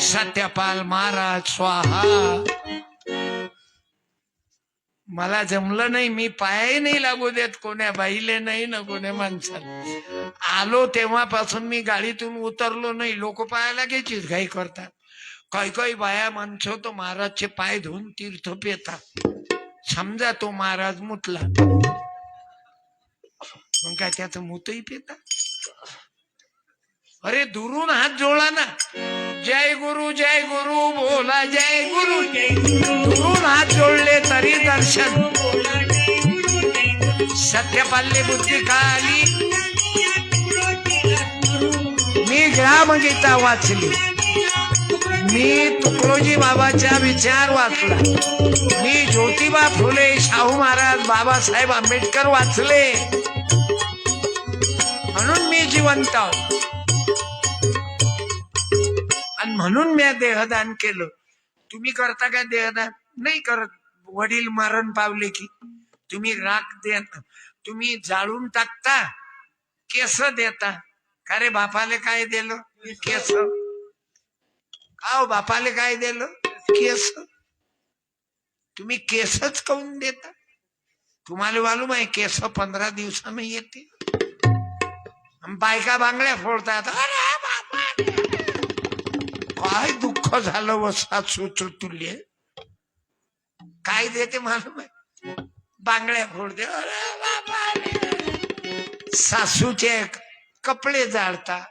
सत्यपाल महाराज स्वाहा. मला जमलं नाही मी पायही नाही लागू देत. कोण्या बाईले नाही ना कोण्या माणसाला. आलो तेव्हापासून मी गाडीतून उतरलो नाही. लोक पायाला घ्यायचीच घाई करतात. काही काही बाया माणसं तो महाराजचे पाय धुवून तीर्थ पेतात समजा तो महाराज मुतला. मग काय त्याचं मुतही पेतात? अरे दुरून हात जोडला ना. जय गुरु जय गुरु बोला जय गुरु. दुरून हात जोडले तरी दर्शन. सत्य पाल्ले बुद्धी खाली मी ग्रामगीता वाचली. मी तुकडोजी बाबाचा विचार वाचला. मी ज्योतिबा फुले शाहू महाराज बाबासाहेब आंबेडकर वाचले. म्हणून मी जिवंत म्हणून मी देहदान केलं. तुम्ही करता का देहदान? नाही करत. वडील मरण पावले की. तुम्ही राख दे तुम्ही जाळून टाकता केस देता. का रे बापाले काय दिलं? केस. का हो बापाले काय दिलं? केस. तुम्ही केसच काऊन देता? तुम्हाला मालूम आहे केस पंधरा दिवसानं येते. बायका बांगड्या फोडतात. अरे काय दुःख झालं व सासूच तुल्य? काय देते मालूम आहे? बांगड्या फोडते अरे सासूचे कपडे जाळता.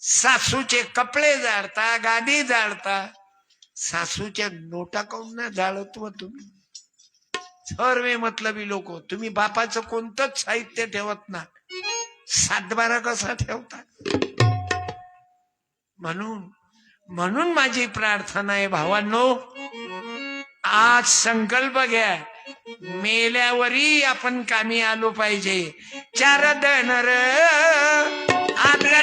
सासूचे कपडे जाळता गादी जाळता. सासूच्या नोटा काऊन ना जाळत व तुम्ही? सर्वे मतलबी लोक. तुम्ही बापाचं कोणतंच साहित्य ठेवत ना. सातबारा कसा ठेवता? म्हणून म्हणून माझी प्रार्थना आहे भावांनो आज संकल्प घ्या. मेल्यावरही आपण कामी आलो पाहिजे. चार दनर आपला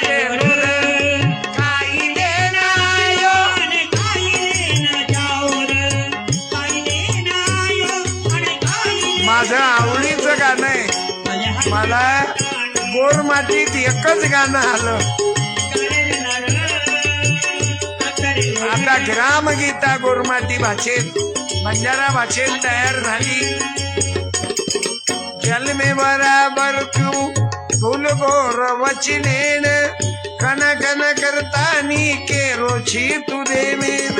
माझं आवडीचं गाणं आहे. मला गोर मातीत एकच गाणं आलं. आता ग्रामगीता गोरमाती भाषेत बंजारा भाषेत तयार झाली. जन्मे बराबर तू फुल गोर वचनेन कन कन करतानी के रोची तू देवेन.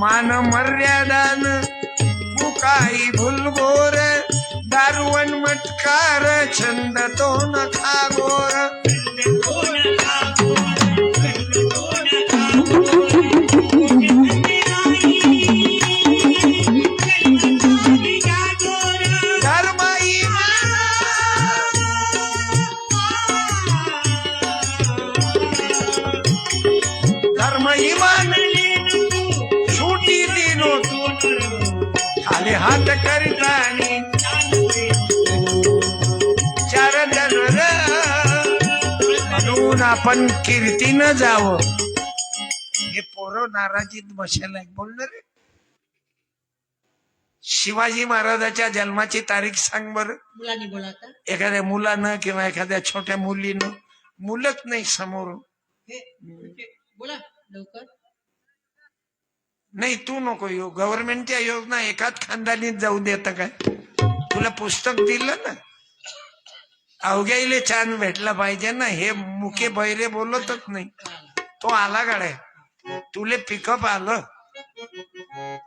मान मर्यादान मुकाई भुलगोर दारुवन मटकार छंद तो नखा गोर. आपण कीर्तीनं जावं. हे पोरं नाराजीत बसेल बोलणार रे. शिवाजी महाराजाच्या जन्माची तारीख सांग बरं. मुलांनी बोला एखाद्या मुलानं किंवा एखाद्या छोट्या मुलीनं मुलंच नाही समोर हे बोला लवकर. नाही तू नको येऊ. गव्हर्नमेंटच्या योजना एकाच खानदानीत जाऊ देत काय? तुला पुस्तक दिलं ना? अवघ्याईले छान भेटला पाहिजे ना. हे मुके बैरे बोलतच नाही. तो आला गाड्या. तुले पिकअप आलं.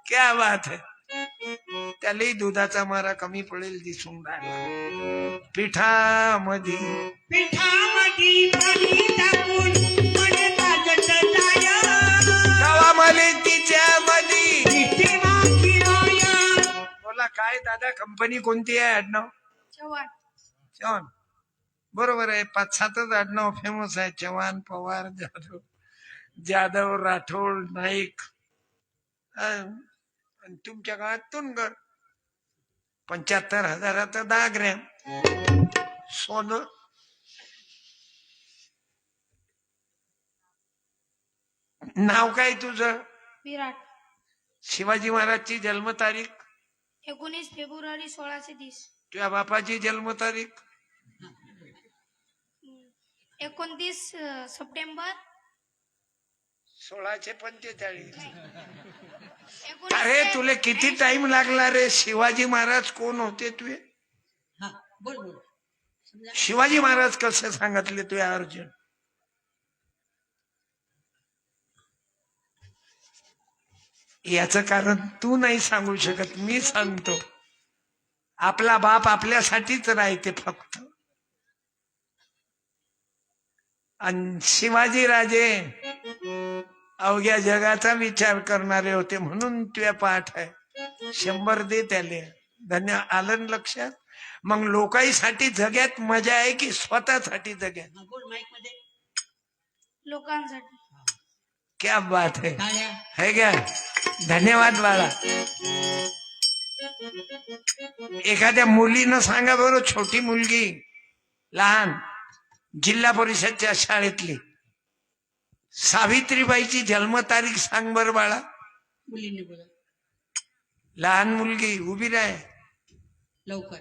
क्या बात है. त्यालाही दुधाचा मारा कमी पडेल दिसून राहिला. पिठामध्ये. बोला काय दादा कंपनी कोणती आहे आडनाव? चव्हाण. चव्हाण. बरोबर आहे. पाच सातच आडनाव फेमस आहे. चव्हाण पवार जाधव जाधव राठोड नाईक. आणि तुमच्या गावात तुनगड. पंच्याहत्तर हजारात दहा ग्रॅम सोनं. नाव काय तुझं? विराट. शिवाजी महाराजची जन्मतारीख? एकोणीस फेब्रुवारी सोळाशे तीस. तुझ्या बापाची जन्मतारीख? एकोणतीस सप्टेंबर. सोळाशे पंचेचाळीस. एकोणीसशे अरे तुले किती टाइम लागला रे? शिवाजी महाराज कोण होते तुझे? हा बोल बोल. समजा शिवाजी महाराज कसे सांगितले तुझे अर्जुन? याच कारण तू नाही सांगू शकत मी सांगतो. आपला बाप आपल्यासाठीच राहते फक्त. आणि शिवाजी राजे अवघ्या जगाचा विचार करणारे होते म्हणून तुझ्या पाठ आहे. शंभर दे त्याले. धन्य आलं लक्षात. मग लोकांसाठी जग्यात मजा आहे की स्वतःसाठी जग्यात? बोल माईकमध्ये. लोकांसाठी. क्या बात है है क्या? धन्यवाद बाळा. एखाद्या मुलीनं सांगा बरं छोटी मुलगी लहान. जिल्हा परिषदच्या शाळेतली. सावित्रीबाईची जन्मतारीख सांग बरं बाळा. मुलींनी बोला. लहान मुलगी उभी राह लवकर.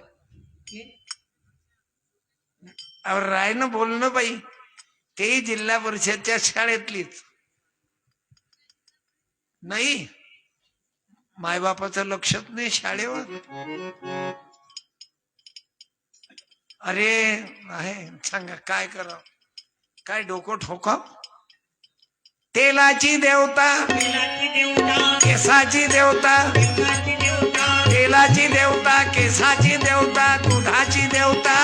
राय ना बोलणं बाई तेही जिल्हा परिषदच्या शाळेतलीच. नाही. मायबापाचं लक्षच नाही शाळेवर. अरे आहे सांगा काय करा काय डोकं ठोका तेलाची देवता केसाची देवता तेलाची देवता तेलाची देवता केसाची देवता दुधाची देवता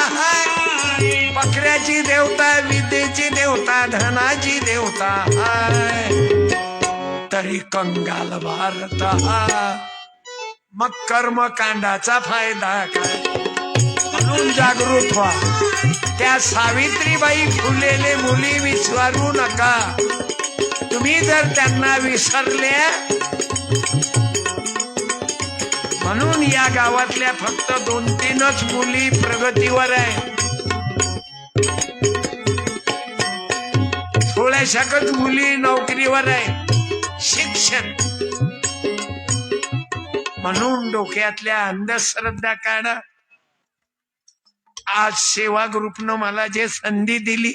बकऱ्याची देवता विद्येची देवता धनाची देवता तरी कंगाल भारत हा मग कर्मकांडाचा फायदा काय? अजून जागृत व्हा. त्या सावित्रीबाई फुलेले मुली विचारू नका. तुम्ही जर त्यांना विसरले म्हणून या गावातल्या फक्त दोन तीनच मुली प्रगतीवर आहे. थोड्याशाकच मुली नोकरीवर आहे शिक्षण. म्हणून डोक्यातल्या अंधश्रद्धा काढा. आज सेवा ग्रुपनं मला जे संधी दिली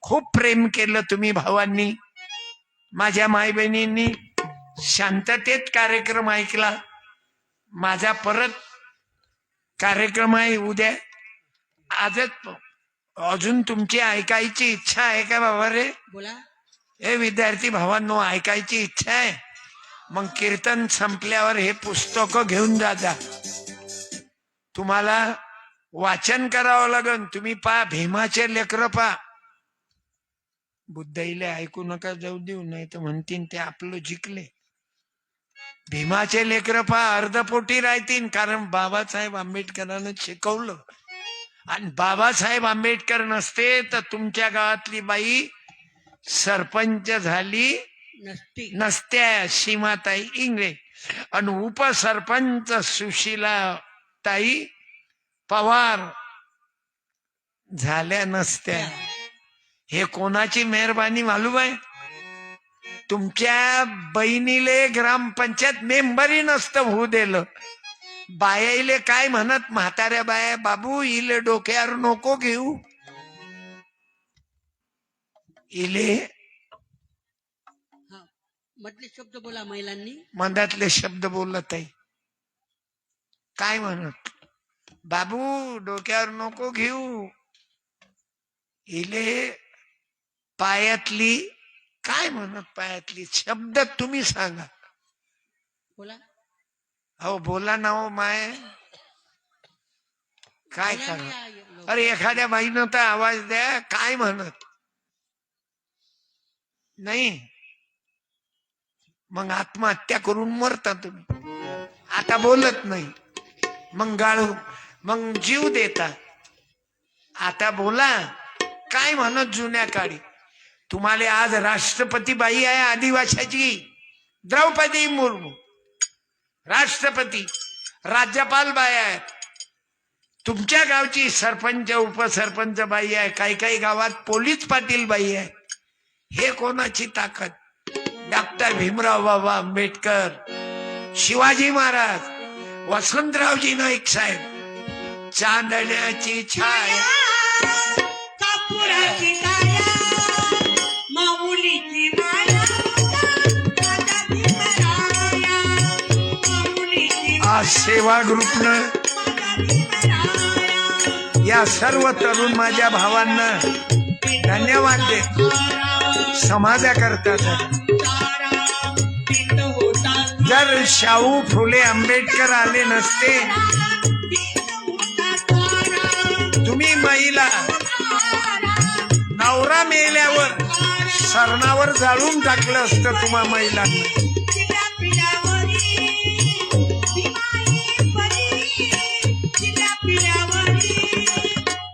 खूप प्रेम केलं तुम्ही भावांनी. माझ्या माय बहिणींनी शांततेत कार्यक्रम ऐकला. माझा परत कार्यक्रम आहे उद्या. आजच अजून तुमची ऐकायची इच्छा आहे का बाबा रे? बोला. हे विद्यार्थी भावांनो ऐकायची इच्छा आहे. मग कीर्तन संपल्यावर हे पुस्तक घेऊन जा जा. तुम्हाला वाचन करावं लागन. तुम्ही पा भीमाचे लेकर पा बुद्धईले ऐकू नका जाऊ देऊ नाही तर म्हणतीन ते आपलं जिंकले. भीमाचे लेकर पा अर्धपोटी राहतील कारण बाबासाहेब आंबेडकरांनं शिकवलं. आणि बाबासाहेब आंबेडकर नसते तर तुमच्या गावातली बाई सरपंच झाली नसती. नसत्या सीमाताई इंगळे आणि उपसरपंच सुशीला ताई पवार झाल्या नसत्या. हे कोणाची मेहरबानी मालूम आहे? तुमच्या बहिणीले ग्रामपंचायत मेंबरही नसतं होऊ दिलं. बायाईले काय म्हणत? म्हाताऱ्या बाया बाबू इले डोक्यावर नको घेऊ. इले मधले शब्द बोला महिलांनी. मधातले शब्द बोलत आहे. काय म्हणत? बाबू डोक्यावर नको घेऊ. इले पायातली काय म्हणत पायातली? शब्द तुम्ही सांगा. बोला. हो बोला ना हो माय. काय करा. अरे एखाद्या बाईनं तर आवाज द्या काय म्हणत? नाही. मग आत्महत्या करून मरता तुम्ही. आता बोलत नाही. मग गाळू मग जीव देता. आता बोला काय म्हणत जुन्या काळी? तुम्हाला आज राष्ट्रपती बाई आहे आदिवासाची. द्रौपदी मुर्मू. राष्ट्रपती राज्यपाल बाई आहेत. तुमच्या गावची सरपंच उपसरपंच बाई आहे काही काही गावात पोलीस पाटील बाई आहे हे कोणाची ताकद? डॉक्टर भीमराव बाबा आंबेडकर शिवाजी महाराज वसंतरावजी नाईक साहेब. चांदण्याची छाया. कापुराची माऊलीची माया. आज सेवा ग्रुपनं या सर्व तरुण माझ्या भावांना धन्यवाद देत समाजा करता धन्यवाद. जर शाहू फुले आंबेडकर आले नसते ती महिला नवरा मेल्यावर सरणावर जाळून टाकलं असतं तुम्हा महिलांना.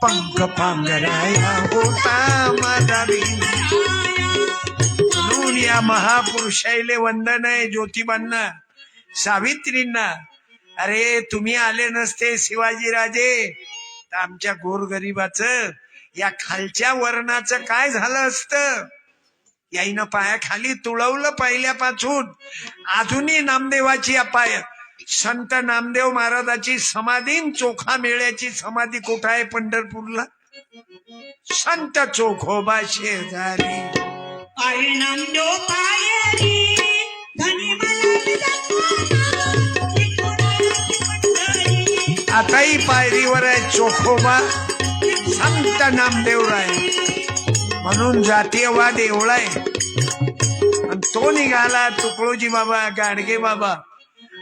पंख पांगराया होता माझा म्हणून या महापुरुषाईले वंदन आहे ज्योतिबांना सावित्रींना. अरे तुम्ही आले नसते शिवाजीराजे. आमच्या गोरगरीबाच या खालच्या वर्णाचं काय झालं असतं? याईनं पायाखाली तुळवलं पहिल्यापासून. अजूनही नामदेवाची अपाय. संत नामदेव महाराजाची समाधी चोखा मेळ्याची समाधी कुठं आहे पंढरपूरला? संत चोखोबा शेजारी. आई नामदेव पायरी. आताही पायरीवर आहे चोखोबा. संत नामदेवराय म्हणून जातीयवाद एवढा आहे. आणि तो निघाला तुकडोजी बाबा गाडगे बाबा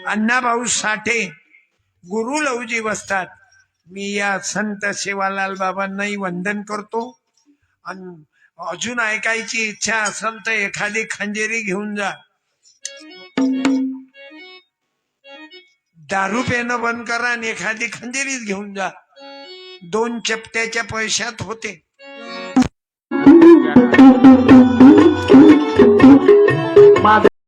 अण्णाभाऊ साठे गुरु लवजी बसतात. मी या संत सेवालाल बाबांनाही वंदन करतो. आणि अजून ऐकायची इच्छा असेल तर एखादी खंजेरी घेऊन जा. दारू पेनं बंद करा आणि एखादी खंजेरीच घेऊन जा. दोन चपट्याच्या पैशात होते.